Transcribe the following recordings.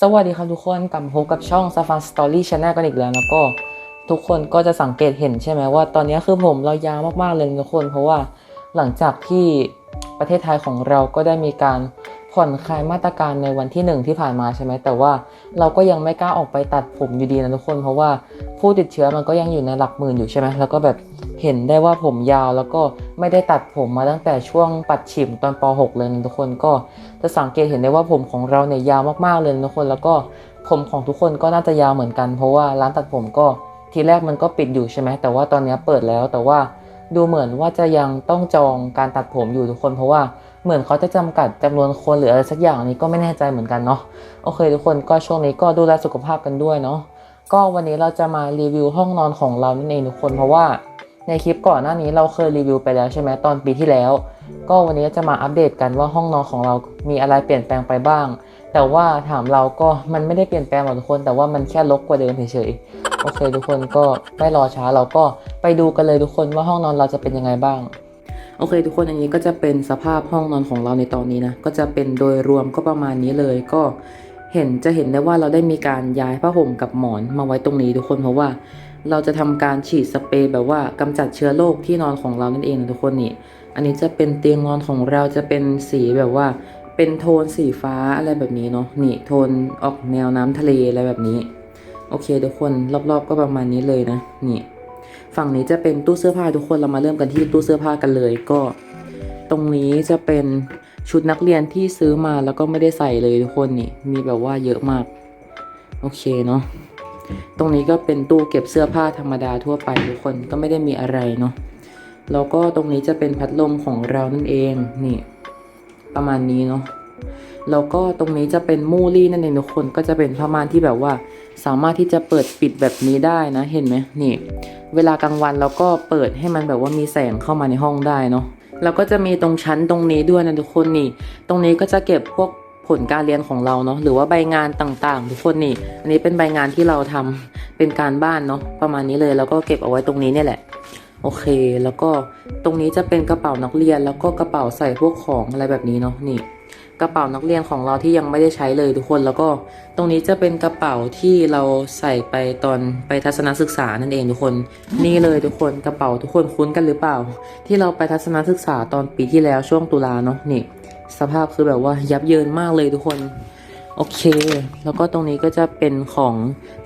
สวัสดีครับทุกคนกลับมาพบกับช่อง s a f a n Story Channel กันอีกแล้วแล้วก็ทุกคนก็จะสังเกตเห็นใช่ไหมว่าตอนนี้คือผมเรายาวมากๆเลยทุกคน เพราะว่าหลังจากที่ประเทศไทยของเราก็ได้มีการผ่อนคลายมาตรการในวันที่หนึ่งที่ผ่านมาใช่ไหมแต่ว่าเราก็ยังไม่กล้าออกไปตัดผมอยู่ดีนะทุกคน เพราะว่าผู้ติดเชื้อมันก็ยังอยู่ในหลักหมื่นอยู่ใช่ไหมแล้วก็แบบ เห็นได้ว่าผมยาวแล้วก็ไม่ได้ตัดผมมาตั้งแต่ช่วงปัดฉิมตอนป .6 เลยนะทุกคนก็จะสังเกตเห็นได้ว่าผมของเราเนี่ยยาวมากๆเลยนะทุกคนแล้วก็ผมของทุกคนก็น่าจะยาวเหมือนกัน เพราะว่าร้านตัดผมก็ทีแรกมันก็ปิดอยู่ใช่ไหมแต่ว่าตอนนี้เปิดแล้วแต่ว่าดูเหมือนว่าจะยังต้องจองการตัดผมอยู่ทุกคน เพราะว่าเหมือนเขาจะจำกัดจำนวนคนหรืออะไรสักอย่างนี้ก็ไม่แน่ใจเหมือนกันเนาะโอเค ทุกคนก็ช่วงนี้ก็ดูแลสุขภาพกันด้วยเนาะก็วันนี้เราจะมารีวิวห้องนอนของเรานั่นเองทุกคนเพราะว่า ในคลิปก่อนหน้านี้เราเคยรีวิวไปแล้วใช่ไหมตอนปีที่แล้ว ก็วันนี้จะมาอัปเดตกันว่าห้องนอนของเรามีอะไรเปลี่ยนแปลงไปบ้าง แต่ว่าถามเราก็มันไม่ได้เปลี่ยนแปลงหรอกทุกคน แต่ว่ามันแค่ลกกว่าเดิมเฉยๆ โอเค ทุกคนก็ไม่รอช้าเราก็ไปดูกันเลยทุกคนว่าห้องนอนเราจะเป็นยังไงบ้าง โอเค ทุกคนอันนี้ก็จะเป็นสภาพห้องนอนของเราในตอนนี้นะ ก็จะเป็นโดยรวมก็ประมาณนี้เลยก็เห็นจะเห็นได้ว่าเราได้มีการย้ายผ้าห่มกับหมอนมาไว้ตรงนี้ทุกคนเพราะว่า เราจะทำการฉีดสเปรย์แบบว่ากำจัดเชื้อโรคที่นอนของเรานั่นเองทุกคนนี่ อันนี้จะเป็นเตียงนอนของเราจะเป็นสีแบบว่า เป็นโทนสีฟ้าอะไรแบบนี้เนาะนี่โทนออกแนวน้ำทะเลอะไรแบบนี้ โอเคทุกคนรอบๆ ก็ประมาณนี้เลยนะนี่ ฝั่งนี้จะเป็นตู้เสื้อผ้าทุกคนเรามาเริ่มกันที่ตู้เสื้อผ้ากันเลยก็ ตรงนี้จะเป็นชุดนักเรียนที่ซื้อมาแล้วก็ไม่ได้ใส่เลยทุกคนนี่มีแบบว่าเยอะมาก โอเคเนาะ ตรงนี้ก็เป็นตู้เก็บเสื้อผ้าธรรมดาทั่วไปทุกคนก็ไม่ได้มีอะไรเนาะแล้วก็ตรงนี้จะเป็นพัดลมของเรานั่นเองนี่ประมาณนี้เนาะแล้วก็ตรงนี้จะเป็นมูลี่นั่นเองทุกคนก็จะเป็นผ้าม่านที่แบบว่า สามารถที่จะเปิดปิดแบบนี้ได้นะเห็นไหมนี่ เวลากลางวันเราก็เปิดให้มันแบบว่ามีแสงเข้ามาในห้องได้เนาะแล้วก็จะมีตรงชั้นตรงนี้ด้วยนะทุกคนนี่ ตรงนี้ก็จะเก็บพวก ผลการเรียนของเราเนาะหรือว่าใบงานต่างๆ ทุกคนนี่ อันนี้เป็นใบงานที่เราทำเป็นการบ้านเนาะประมาณนี้เลยแล้วก็เก็บเอาไว้ตรงนี้เนี่ยแหละโอเค แล้วก็ตรงนี้จะเป็นกระเป๋านักเรียนแล้วก็กระเป๋าใส่พวกของอะไรแบบนี้เนาะนี่ กระเป๋านักเรียนของเราที่ยังไม่ได้ใช้เลยทุกคนแล้วก็ตรงนี้จะเป็นกระเป๋าที่เราใส่ไปตอนไปทัศนศึกษานั่นเองทุกคน นี่เลยทุกคนกระเป๋าทุกคนคุ้นกันหรือเปล่า ที่เราไปทัศนศึกษาตอนปีที่แล้วช่วงตุลาเนาะนี่ สภาพคือแบบว่ายับเยินมากเลยทุกคน โอเค แล้วก็ตรงนี้ก็จะเป็นของ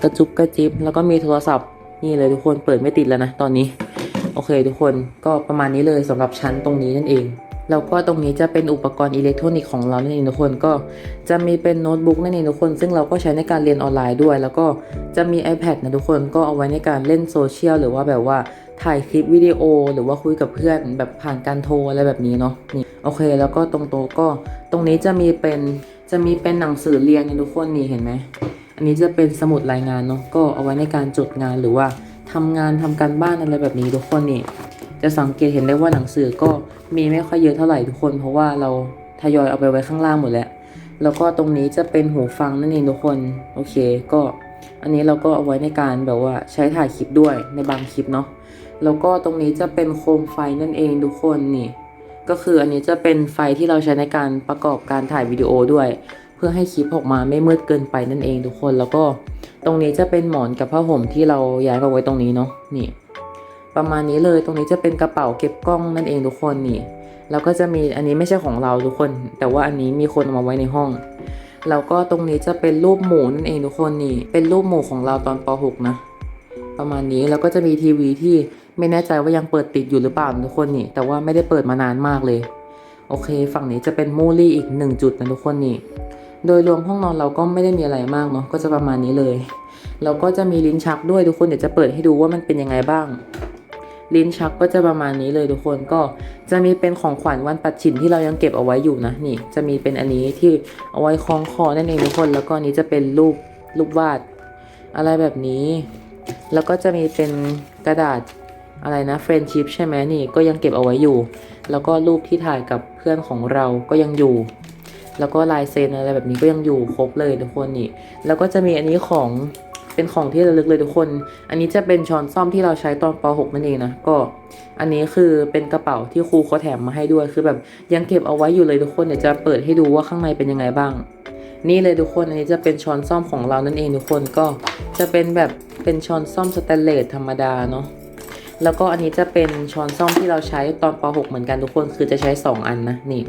กระจุบกระจิบ แล้วก็มีโทรศัพท์นี่เลยทุกคนเปิดไม่ติดแล้วนะตอนนี้ โอเคทุกคนก็ประมาณนี้เลยสำหรับชั้นตรงนี้นั่นเองแล้วก็ตรงนี้จะเป็นอุปกรณ์อิเล็กทรอนิกส์ของเรานั่นเองทุกคนก็จะมีเป็นโน้ตบุ๊กนั่นเองทุกคน ซึ่งเราก็ใช้ในการเรียนออนไลน์ด้วย แล้วก็จะมี iPad นะทุกคนก็เอาไว้ในการเล่นโซเชียลหรือว่าแบบว่า ถ่ายคลิปวิดีโอหรือว่าคุยกับเพื่อนแบบผ่านการโทรอะไรแบบนี้เนาะนี่โอเค แล้วก็ตรงโต๊ะก็ตรงนี้จะมีเป็นจะมีเป็นหนังสือเรียนนทุกคนนี่เห็นไหมอันนี้จะเป็นสมุดรายงานเนาะก็เอาไว้ในการจดงานหรือว่าทำงานทำการบ้านอะไรแบบนี้ทุกคนนี่จะสังเกตเห็นได้ว่าหนังสือก็มีไม่ค่อยเยอะเท่าไหร่ทุกคน เพราะว่าเราทยอยเอาไปไว้ข้างล่างหมดแล้ว แล้วก็ตรงนี้จะเป็นหูฟังนั่นเองทุกคนโอเคก็อันนี้เราก็เอาไว้ในการแบบว่าใช้ถ่ายคลิปด้วยในบางคลิปเนาะ แล้วก็ตรงนี้จะเป็นโคมไฟนั่นเองทุกคนนี่ ก็คืออันนี้จะเป็นไฟที่เราใช้ในการประกอบการถ่ายวิดีโอด้วย เพื่อให้คลิปออกมาไม่มืดเกินไปนั่นเองทุกคน แล้วก็ตรงนี้จะเป็นหมอนกับผ้าห่มที่เราย้ายมาไว้ตรงนี้เนาะนี่ ประมาณนี้เลยตรงนี้จะเป็นกระเป๋าเก็บกล้องนั่นเองทุกคนนี่ แล้วก็จะมีอันนี้ไม่ใช่ของเราทุกคน แต่ว่าอันนี้มีคนเอามาไว้ในห้องแล้วก็ตรงนี้จะเป็นรูปหมูนั่นเองทุกคนนี่ เป็นรูปหมูของเราตอนป .6 นะ ประมาณนี้แล้วก็จะมีทีวีที่ ไม่แน่ใจว่ายังเปิดติดอยู่หรือเปล่าทุกคนนี่ แต่ว่าไม่ได้เปิดมานานมากเลย โอเค ฝั่งนี้จะเป็นมูลี่อีกหนึ่งจุดนะทุกคนนี่ โดยรวมห้องนอนเราก็ไม่ได้มีอะไรมากเนาะ ก็จะประมาณนี้เลย แล้วก็จะมีลิ้นชักด้วยทุกคน เดี๋ยวจะเปิดให้ดูว่ามันเป็นยังไงบ้าง ลิ้นชักก็จะประมาณนี้เลยทุกคน ก็จะมีเป็นของขวัญวันปัดฉิมที่เรายังเก็บเอาไว้อยู่นะ นี่ จะมีเป็นอันนี้ที่เอาไว้คล้องคอนั่นเองทุกคน แล้วก็นนี้จะเป็นรูปรูปวาด อะไรแบบนี้ แล้วก็จะมีเป็นกระดาษ อะไรนะเฟรนชิพใช่ไหมนี่ก็ยังเก็บเอาไว้อยู่ แล้วก็รูปที่ถ่ายกับเพื่อนของเราก็ยังอยู่ แล้วก็ลายเซ็นอะไรแบบนี้ก็ยังอยู่ครบเลยทุกคนนี่ แล้วก็จะมีอันนี้ของเป็นของที่ระลึกเลยทุกคน อันนี้จะเป็นช้อนซ่อมที่เราใช้ตอนป .6 นั่นเองนะ ก็อันนี้คือเป็นกระเป๋าที่ครูเขาแถมมาให้ด้วย คือแบบยังเก็บเอาไว้อยู่เลยทุกคน เดี๋ยวจะเปิดให้ดูว่าข้างในเป็นยังไงบ้าง นี่เลยทุกคน อันนี้จะเป็นช้อนซ่อมของเรานั่นเองทุกคน ก็จะเป็นแบบเป็นช้อนซ่อมสแตนเลสธรรมดาเนาะ แล้วก็อันนี้จะเป็นช้อนซ่อมที่เราใช้ตอนป .6 เหมือนกันทุกคนคือจะใช้ 2 อันนะนี่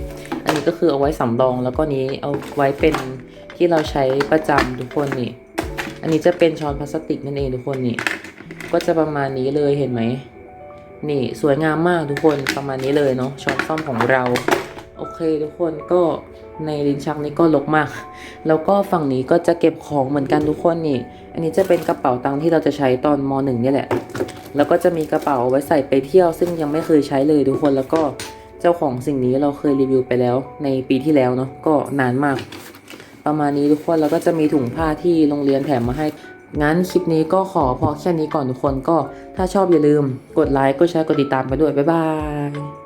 อันนี้ก็คือเอาไว้สำรองแล้วก็นี้เอาไว้เป็นที่เราใช้ประจำทุกคนนี่ อันนี้จะเป็นช้อนพลาสติกนั่นเองทุกคนนี่ ก็จะประมาณนี้เลยเห็นไหมนี่สวยงามมากทุกคนประมาณนี้เลยเนาะช้อนซ่อมของเรา โอเคทุกคนก็ในลิ้นชักนี้ก็ลกมาก แล้วก็ฝั่งนี้ก็จะเก็บของเหมือนกันทุกคนนี่ อันนี้จะเป็นกระเป๋าตังค์ที่เราจะใช้ตอนมหนึ่งนี่แหละ แล้วก็จะมีกระเป๋าไว้ใส่ไปเที่ยว ซึ่งยังไม่เคยใช้เลยทุกคนแล้วก็เจ้าของสิ่งนี้เราเคยรีวิวไปแล้วในปีที่แล้วเนาะก็นานมาก ประมาณนี้ทุกคนแล้วก็จะมีถุงผ้าที่โรงเรียนแถมมาให้งั้นคลิปนี้ก็ขอพอแค่นี้ก่อนทุกคนก็ถ้าชอบอย่าลืมกดไลค์กดแชร์กดติดตามไปด้วยบ๊ายบาย